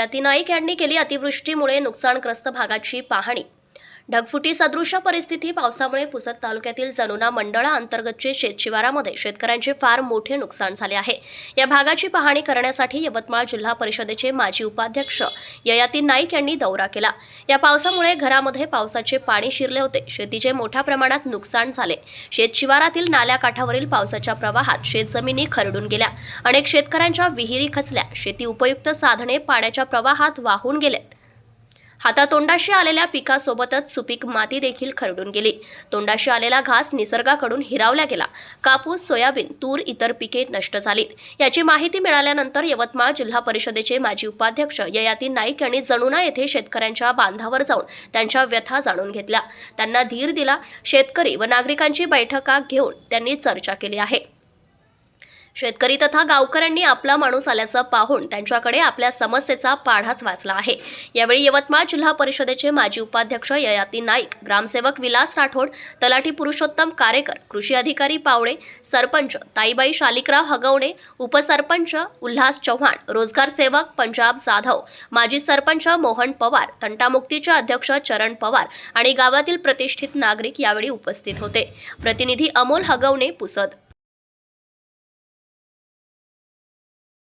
ययाती नाईक यांनी केली अतिवृष्टीमुळे नुकसानग्रस्त भागाची पाहणी. ढगफुटी सदृश परिस्थिती पावसामुळे पुसद तालुक्यातील जनुना मंडळा अंतर्गतचे शेतशिवारामध्ये शेतकऱ्यांचे फार मोठे नुकसान झाले आहे. या भागाची पाहणी करण्यासाठी यवतमाळ जिल्हा परिषदेचे माजी उपाध्यक्ष ययाती नाईक यांनी दौरा केला. या पावसामुळे घरामध्ये पावसाचे पाणी शिरले होते. शेतीचे मोठ्या प्रमाणात नुकसान झाले. शेतशिवारातील नाल्याकाठावरील पावसाच्या प्रवाहात शेतजमिनी खरडून गेल्या. अनेक शेतकऱ्यांच्या विहिरी खचल्या. शेती उपयुक्त साधने पाण्याच्या प्रवाहात वाहून गेलेत. हातातोंडाशी आलेल्या पिकासोबतच सुपीक माती देखील खरडून गेली. तोंडाशी आलेला घास निसर्गाकडून हिरावला गेला. कापूस सोयाबीन तूर इतर पिके नष्ट झालीत. याची माहिती मिळाल्यानंतर यवतमाळ जिल्हा परिषदेचे माजी उपाध्यक्ष ययाती नाईक यांनी जणुना येथे शेतकऱ्यांच्या बांधावर जाऊन त्यांच्या व्यथा जाणून घेतल्या. त्यांना धीर दिला. शेतकरी व नागरिकांची बैठका घेऊन त्यांनी चर्चा केली आहे. शेतकरी तथा गावकऱ्यांनी आपला माणूस आल्याचं पाहून त्यांच्याकडे आपल्या समस्येचा पाढाच वाचला आहे. यावेळी यवतमाळ जिल्हा परिषदेचे माजी उपाध्यक्ष ययाती नाईक ग्रामसेवक विलास राठोड तलाठी पुरुषोत्तम कारेकर कृषी अधिकारी पावडे सरपंच ताईबाई शालिकराव हगवणे उपसरपंच उल्हास चव्हाण रोजगार सेवक पंजाब जाधव माजी सरपंच मोहन पवार तंटामुक्तीचे अध्यक्ष चरण पवार आणि गावातील प्रतिष्ठित नागरिक यावेळी उपस्थित होते. प्रतिनिधी अमोल हगवणे पुसद